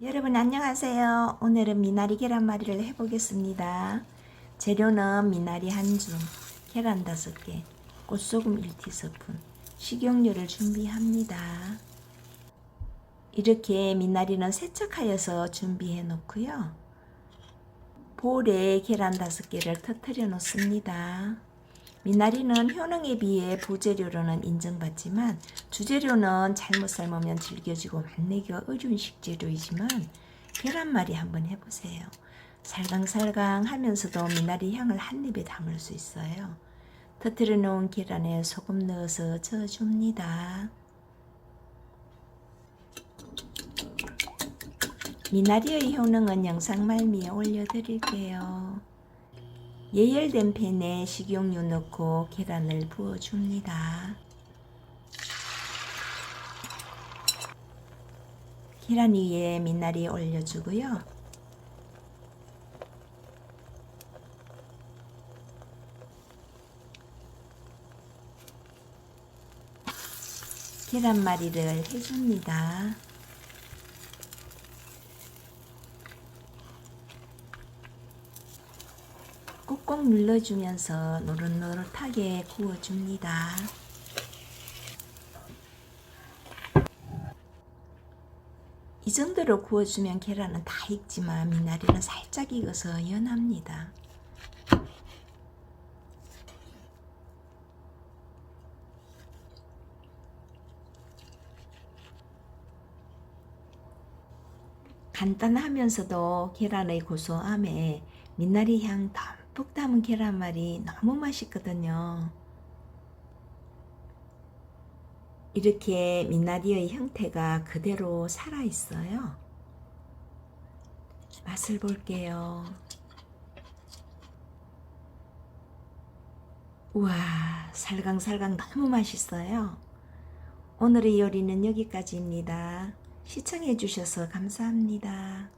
여러분 안녕하세요. 오늘은 미나리 계란말이를 해보겠습니다. 재료는 미나리 한 줌, 계란 다섯 개, 꽃소금 1티스푼, 식용유를 준비합니다. 이렇게 미나리는 세척하여서 준비해 놓고요. 볼에 계란 다섯 개를 터뜨려 놓습니다. 미나리는 효능에 비해 부재료로는 인정받지만 주재료는 잘못 삶으면 질겨지고 맛내기가 어려운 식재료이지만 계란말이 한번 해보세요. 살강살강 하면서도 미나리 향을 한 입에 담을 수 있어요. 터뜨려 놓은 계란에 소금 넣어서 저어줍니다. 미나리의 효능은 영상 말미에 올려드릴게요. 예열된 팬에 식용유 넣고 계란을 부어줍니다. 계란 위에 미나리 올려주고요. 계란말이를 해줍니다. 꾹꾹 눌러주면서 노릇노릇하게 구워줍니다. 이 정도로 구워주면 계란은 다 익지만 미나리는 살짝 익어서 연합니다. 간단하면서도 계란의 고소함에 미나리 향듬 뿍 담은 계란말이 너무 맛있거든요. 이렇게 미나리의 형태가 그대로 살아 있어요. 맛을 볼게요. 우와, 살강살강 너무 맛있어요. 오늘의 요리는 여기까지입니다. 시청해 주셔서 감사합니다.